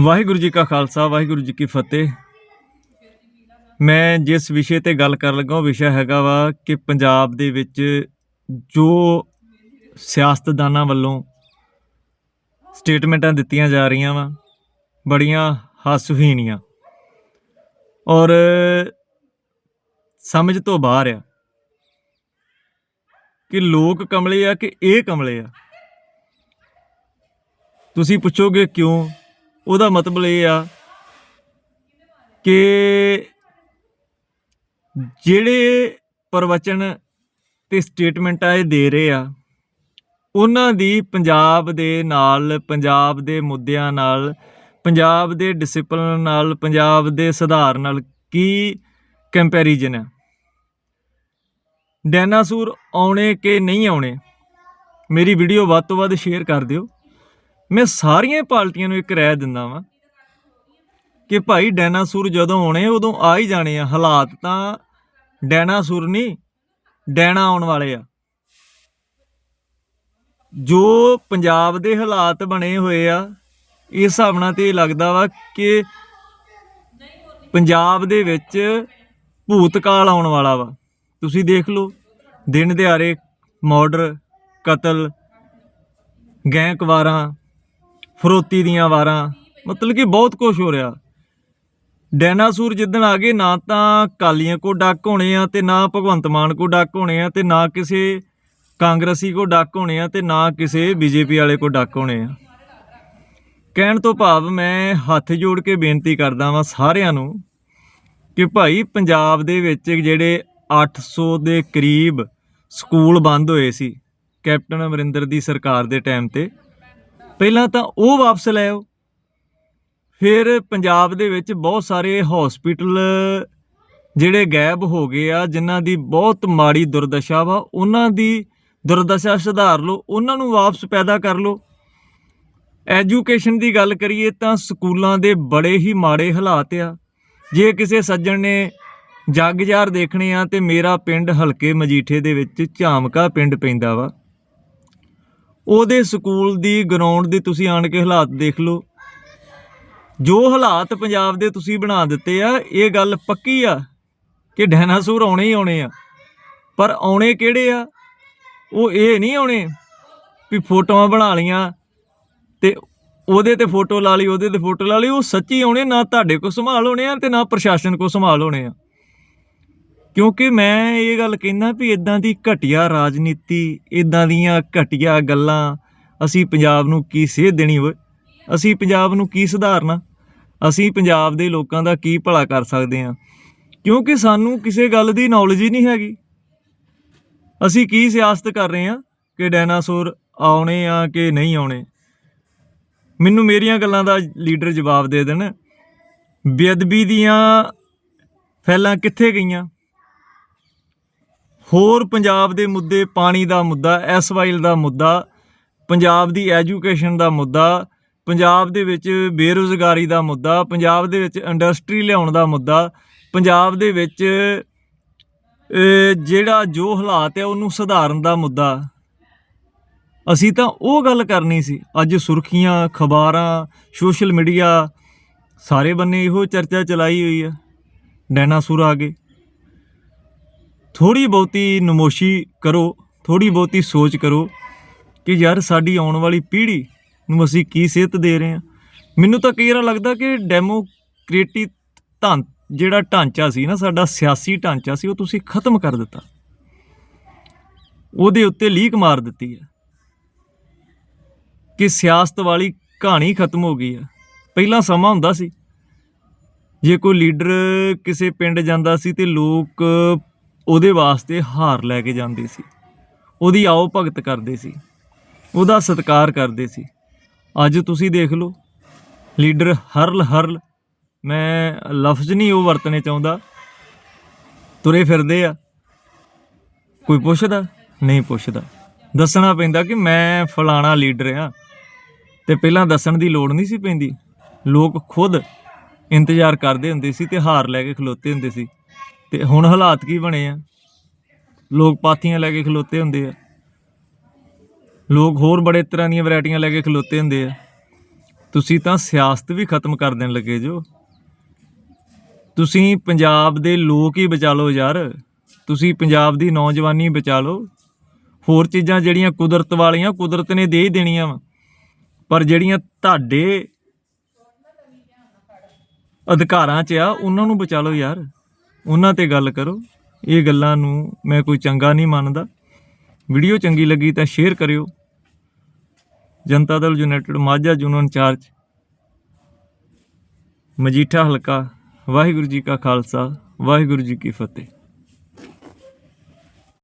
ਵਾਹਿਗੁਰੂ ਜੀ ਕਾ ਖਾਲਸਾ, ਵਾਹਿਗੁਰੂ ਜੀ ਕੀ ਫਤਿਹ। ਮੈਂ ਜਿਸ ਵਿਸ਼ੇ ਤੇ ਗੱਲ ਕਰਨ ਲੱਗਾ, ਉਹ ਵਿਸ਼ਾ ਹੈਗਾ ਵਾ ਕਿ ਪੰਜਾਬ ਦੇ ਵਿੱਚ ਜੋ ਸਿਆਸਤਦਾਨਾਂ ਵੱਲੋਂ ਸਟੇਟਮੈਂਟਾਂ ਦਿੱਤੀਆਂ ਜਾ ਰਹੀਆਂ ਵਾ, ਬੜੀਆਂ ਹਾਸੂਹੀਣੀਆਂ। ਔਰ ਸਮਝ ਤੋਂ ਬਾਹਰ ਆ ਕਿ ਲੋਕ ਕਮਲੇ ਆ ਕਿ ਇਹ ਕਮਲੇ ਆ। ਤੁਸੀਂ ਪੁੱਛੋਗੇ ਕਿਉਂ? ਉਹਦਾ ਮਤਲਬ ਇਹ ਆ ਕਿ ਜਿਹੜੇ ਪ੍ਰਵਚਨ ਤੇ ਸਟੇਟਮੈਂਟਾਂ ਇਹ ਦੇ ਰਹੇ ਆ, ਉਹਨਾਂ ਦੀ ਪੰਜਾਬ ਦੇ ਨਾਲ, ਪੰਜਾਬ ਦੇ ਮੁੱਦਿਆਂ ਨਾਲ, ਪੰਜਾਬ ਦੇ ਡਿਸਪਲਿਨ ਨਾਲ, ਪੰਜਾਬ ਦੇ ਸੁਧਾਰ ਨਾਲ ਕੀ ਕੰਪੈਰੀਜ਼ਨ ਹੈ ਡਾਇਨਾਸੌਰ ਆਉਣੇ ਕਿ ਨਹੀਂ ਆਉਣੇ? ਮੇਰੀ ਵੀਡੀਓ ਵੱਧ ਤੋਂ ਵੱਧ ਸ਼ੇਅਰ ਕਰ ਦਿਓ। ਮੈਂ ਸਾਰੀਆਂ ਪਾਰਟੀਆਂ ਨੂੰ ਇੱਕ ਰਾਏ ਦਿੰਦਾ ਵਾਂ ਕਿ ਭਾਈ ਡਾਇਨਾਸੌਰ ਜਦੋਂ ਆਉਣੇ ਉਦੋਂ ਆ ਹੀ ਜਾਣੇ ਆ। ਹਾਲਾਤ ਤਾਂ ਡਾਇਨਾਸੌਰ ਨਹੀਂ ਡੈਣਾ ਆਉਣ ਵਾਲੇ ਆ। ਜੋ ਪੰਜਾਬ ਦੇ ਹਾਲਾਤ ਬਣੇ ਹੋਏ ਆ, ਇਸ ਹਿਸਾਬ ਨਾਲ ਤੇ ਇਹ ਲੱਗਦਾ ਵਾ ਕਿ ਪੰਜਾਬ ਦੇ ਵਿੱਚ ਭੂਤਕਾਲ ਆਉਣ ਵਾਲਾ ਵਾ। ਤੁਸੀਂ ਦੇਖ ਲਓ, ਦਿਨ ਦਿਹਾੜੇ ਮਰਡਰ, ਕਤਲ ਗੈਂਕਵਾਰਾਂ ਫਰੋਤੀ ਦੀਆਂ ਵਾਰਾਂ। ਮਤਲਬ ਕਿ ਬਹੁਤ ਕੁਝ ਹੋ ਰਿਹਾ। ਡਾਇਨਾਸੌਰ ਜਿੱਦਣ ਆ ਗਏ, ਨਾ ਤਾਂ ਕਾਲੀਆਂ ਕੋ ਡੱਕ ਹੋਣੇ ਆ ਤੇ ਨਾ ਭਗਵੰਤ ਮਾਨ ਕੋ ਡੱਕ ਹੋਣੇ ਆ ਤੇ ਨਾ ਕਿਸੇ ਕਾਂਗਰਸੀ ਕੋ ਡੱਕ ਹੋਣੇ ਆ ਤੇ ਨਾ ਕਿਸੇ ਬੀਜੇਪੀ ਵਾਲੇ ਕੋ ਡੱਕ ਹੋਣੇ ਆ। ਕਹਿਣ ਤੋਂ ਭਾਵ ਮੈਂ ਹੱਥ ਜੋੜ ਕੇ ਬੇਨਤੀ ਕਰਦਾ ਵਾਂ ਸਾਰਿਆਂ ਨੂੰ ਕਿ ਭਾਈ ਪੰਜਾਬ ਦੇ ਵਿੱਚ ਜਿਹੜੇ 800 ਦੇ ਕਰੀਬ ਸਕੂਲ ਬੰਦ ਹੋਏ ਸੀ ਕੈਪਟਨ ਅਮਰਿੰਦਰ ਦੀ ਸਰਕਾਰ ਦੇ ਟਾਈਮ ਤੇ। ਪਹਿਲਾਂ ਤਾਂ ਉਹ ਵਾਪਸ ਲੈ ਆਓ। ਫਿਰ ਪੰਜਾਬ ਦੇ ਵਿੱਚ ਬਹੁਤ ਸਾਰੇ ਹਸਪੀਟਲ ਜਿਹੜੇ ਗਾਇਬ ਹੋ ਗਏ ਆ, ਜਿਨ੍ਹਾਂ ਦੀ ਬਹੁਤ ਮਾੜੀ ਦੁਰਦਸ਼ਾ ਵਾ, ਉਹਨਾਂ ਦੀ ਦੁਰਦਸ਼ਾ ਸੁਧਾਰ ਲਓ, ਉਹਨਾਂ ਨੂੰ ਵਾਪਸ ਪੈਦਾ ਕਰ ਲਓ। ਐਜੂਕੇਸ਼ਨ ਦੀ ਗੱਲ ਕਰੀਏ ਤਾਂ ਸਕੂਲਾਂ ਦੇ ਬੜੇ ਹੀ ਮਾੜੇ ਹਾਲਾਤ ਆ। ਜੇ ਕਿਸੇ ਸੱਜਣ ਨੇ ਜੱਗਜ਼ਾਰ ਦੇਖਣੇ ਆ ਤੇ ਮੇਰਾ ਪਿੰਡ ਹਲਕੇ ਮਜੀਠੇ ਦੇ ਵਿੱਚ ਝਾਮਕਾ ਪਿੰਡ ਪੈਂਦਾ ਵਾ। ਉਹਦੇ ਸਕੂਲ ਦੀ ਗਰਾਊਂਡ ਦੀ ਤੁਸੀਂ ਆਣ ਕੇ ਹਾਲਾਤ ਦੇਖ ਲਓ। ਜੋ ਹਾਲਾਤ ਪੰਜਾਬ ਦੇ ਤੁਸੀਂ ਬਣਾ ਦਿੱਤੇ ਆ, ਇਹ ਗੱਲ ਪੱਕੀ ਆ ਕਿ ਡਾਇਨਾਸੌਰ ਆਉਣੇ ਹੀ ਆਉਣੇ ਆ। ਪਰ ਆਉਣੇ ਕਿਹੜੇ ਆ? ਉਹ ਇਹ ਨਹੀਂ ਆਉਣੇ ਵੀ ਫੋਟੋਆਂ ਬਣਾ ਲੀਆਂ ਤੇ ਉਹਦੇ ਤੇ ਫੋਟੋ ਲਾ ਲਈ, ਉਹਦੇ ਤੇ ਫੋਟੋ ਲਾ ਲਈ, ਉਹ ਸੱਚੀ ਆਉਣੇ, ਨਾ ਤੁਹਾਡੇ ਕੋ ਸੰਭਾਲ ਹੋਣੇ ਆ ਤੇ ਨਾ ਪ੍ਰਸ਼ਾਸਨ ਕੋ ਸੰਭਾਲ ਹੋਣੇ ਆ। ਕਿਉਂਕਿ ਮੈਂ ਇਹ ਗੱਲ ਕਹਿੰਦਾ ਵੀ ਇਦਾਂ ਦੀ ਘਟੀਆ ਰਾਜਨੀਤੀ ਇਦਾਂ ਦੀਆਂ ਘਟੀਆ ਗੱਲਾਂ ਅਸੀਂ ਪੰਜਾਬ ਨੂੰ ਕੀ ਸੇਧ ਦੇਣੀ ਓਏ ਅਸੀਂ ਪੰਜਾਬ ਨੂੰ ਕੀ ਸੁਧਾਰਨਾ? ਅਸੀਂ ਪੰਜਾਬ ਦੇ ਲੋਕਾਂ ਦਾ ਕੀ ਭਲਾ ਕਰ ਸਕਦੇ ਹਾਂ? ਕਿਉਂਕਿ ਸਾਨੂੰ ਕਿਸੇ ਗੱਲ ਦੀ ਨੌਲੇਜ ਹੀ ਨਹੀਂ ਹੈਗੀ। ਅਸੀਂ ਕੀ ਸਿਆਸਤ ਕਰ ਰਹੇ ਹਾਂ? ਕਿ ਡਾਇਨਾਸੌਰ ਆਉਣੇ ਆ ਕਿ ਨਹੀਂ ਆਉਣੇ? ਮੈਨੂੰ ਮੇਰੀਆਂ ਗੱਲਾਂ ਦਾ ਲੀਡਰ ਜਵਾਬ ਦੇ ਦੇਣ। ਬੇਅਦਬੀ ਦੀਆਂ ਫੈਲਾਂ ਕਿੱਥੇ ਗਈਆਂ? ਹੋਰ ਪੰਜਾਬ ਦੇ ਮੁੱਦੇ, ਪਾਣੀ ਦਾ ਮੁੱਦਾ ਐਸਵਾਈਲ ਦਾ ਮੁੱਦਾ, ਪੰਜਾਬ ਦੀ ਐਜੂਕੇਸ਼ਨ ਦਾ ਮੁੱਦਾ, ਪੰਜਾਬ ਦੇ ਵਿੱਚ ਬੇਰੁਜ਼ਗਾਰੀ ਦਾ ਮੁੱਦਾ, ਪੰਜਾਬ ਦੇ ਵਿੱਚ ਇੰਡਸਟਰੀ ਲਿਆਉਣ ਦਾ ਮੁੱਦਾ, ਪੰਜਾਬ ਦੇ ਵਿੱਚ ਜਿਹੜਾ ਜੋ ਹਾਲਾਤ ਹੈ ਉਹਨੂੰ ਸੁਧਾਰਨ ਦਾ ਮੁੱਦਾ। ਅਸੀਂ ਤਾਂ ਉਹ ਗੱਲ ਕਰਨੀ ਸੀ। ਅੱਜ ਸੁਰਖੀਆਂ, ਖਬਰਾਂ ਸੋਸ਼ਲ ਮੀਡੀਆ ਸਾਰੇ ਬੰਨੇ ਇਹੋ ਚਰਚਾ ਚਲਾਈ ਹੋਈ ਆ ਡਾਇਨਾਸੌਰ ਆ ਗਏ। ਥੋੜੀ ਬਹੁਤੀ ਨਮੋਸ਼ੀ ਕਰੋ ਥੋੜੀ ਬਹੁਤੀ ਸੋਚ ਕਰੋ ਕਿ ਯਾਰ ਸਾਡੀ ਆਉਣ ਵਾਲੀ ਪੀੜ੍ਹੀ ਨੂੰ ਅਸੀਂ ਕੀ ਸਿਹਤ ਦੇ ਰਹੇ ਹਾਂ। ਮੈਨੂੰ ਤਾਂ ਕਈ ਵਾਰ ਲੱਗਦਾ ਕਿ ਡੈਮੋਕ੍ਰੇਟਿਕ ਢਾਂ ਜਿਹੜਾ ਢਾਂਚਾ ਸੀ ਨਾ, ਸਾਡਾ ਸਿਆਸੀ ਢਾਂਚਾ ਸੀ, ਉਹ ਤੁਸੀਂ ਖਤਮ ਕਰ ਦਿੱਤਾ। ਉਹਦੇ ਉੱਤੇ ਲੀਕ ਮਾਰ ਦਿੱਤੀ ਹੈ ਕਿ ਸਿਆਸਤ ਵਾਲੀ ਕਹਾਣੀ ਖਤਮ ਹੋ ਗਈ ਹੈ। ਪਹਿਲਾਂ ਸਮਾਂ ਹੁੰਦਾ ਸੀ, ਜੇ ਕੋਈ ਲੀਡਰ ਕਿਸੇ ਪਿੰਡ ਜਾਂਦਾ ਸੀ ਤੇ ਲੋਕ ਉਹਦੇ ਵਾਸਤੇ ਹਾਰ ਲੈ ਕੇ ਜਾਂਦੇ ਸੀ। ਉਹਦੀ ਆਓ ਭਗਤ ਕਰਦੇ ਸੀ। ਉਹਦਾ ਸਤਿਕਾਰ ਕਰਦੇ ਸੀ। ਅੱਜ ਤੁਸੀਂ ਦੇਖ ਲਓ, ਲੀਡਰ ਹਰਲ ਹਰਲ, ਮੈਂ ਲਫ਼ਜ਼ ਨਹੀਂ ਉਹ ਵਰਤਣੇ ਚਾਹੁੰਦਾ। ਤੁਰੇ ਫਿਰਦੇ ਆ। ਕੋਈ ਪੁੱਛਦਾ? ਨਹੀਂ ਪੁੱਛਦਾ। ਦੱਸਣਾ ਪੈਂਦਾ ਕਿ ਮੈਂ ਫਲਾਣਾ ਲੀਡਰ ਆ। ਤੇ ਪਹਿਲਾਂ ਦੱਸਣ ਦੀ ਲੋੜ ਨਹੀਂ ਸੀ ਪੈਂਦੀ। ਲੋਕ ਖੁਦ ਇੰਤਜ਼ਾਰ ਕਰਦੇ ਹੁੰਦੇ ਸੀ ਤੇ ਹਾਰ ਲੈ ਕੇ ਖਲੋਤੇ ਹੁੰਦੇ ਸੀ। ਤੇ ਹੁਣ ਹਾਲਾਤ ਕੀ ਬਣੇ ਆ? ਲੋਕ ਪਾਥੀਆਂ ਲੈ ਕੇ ਖਲੋਤੇ ਹੁੰਦੇ ਆ। ਲੋਕ ਹੋਰ ਬੜੇ ਤਰ੍ਹਾਂ ਦੀਆਂ ਵੈਰਾਈਟੀਆਂ ਲੈ ਕੇ ਖਲੋਤੇ ਹੁੰਦੇ ਆ। ਤੁਸੀਂ ਤਾਂ ਸਿਆਸਤ ਵੀ ਖਤਮ ਕਰ ਦੇਣ ਲੱਗੇ ਜੋ। ਤੁਸੀਂ ਪੰਜਾਬ ਦੇ ਲੋਕ ਹੀ ਬਚਾ ਲਓ ਯਾਰ। ਤੁਸੀਂ ਪੰਜਾਬ ਦੀ ਨੌਜਵਾਨੀ ਬਚਾ ਲਓ। ਹੋਰ ਚੀਜ਼ਾਂ ਜਿਹੜੀਆਂ ਕੁਦਰਤ ਵਾਲੀਆਂ ਕੁਦਰਤ ਨੇ ਦੇ ਹੀ ਦੇਣੀਆਂ ਵਾ। ਪਰ ਜਿਹੜੀਆਂ ਤੁਹਾਡੇ ਅਧਿਕਾਰਾਂ 'ਚ ਆ, ਉਹਨਾਂ ਨੂੰ ਬਚਾ ਲਓ ਯਾਰ। ਉਹਨਾਂ ਤੇ ਗੱਲ ਕਰੋ। ਇਹ ਗੱਲਾਂ ਨੂੰ ਮੈਂ ਕੋਈ ਚੰਗਾ ਨਹੀਂ ਮੰਨਦਾ। ਵੀਡੀਓ ਚੰਗੀ ਲੱਗੀ ਤਾਂ ਸ਼ੇਅਰ ਕਰਿਓ। Janata Dal united Majha zone in charge Majitha ਹਲਕਾ, ਵਾਹਿਗੁਰੂ ਜੀ ਕਾ ਖਾਲਸਾ, ਵਾਹਿਗੁਰੂ ਜੀ ਕੀ ਫਤਿਹ।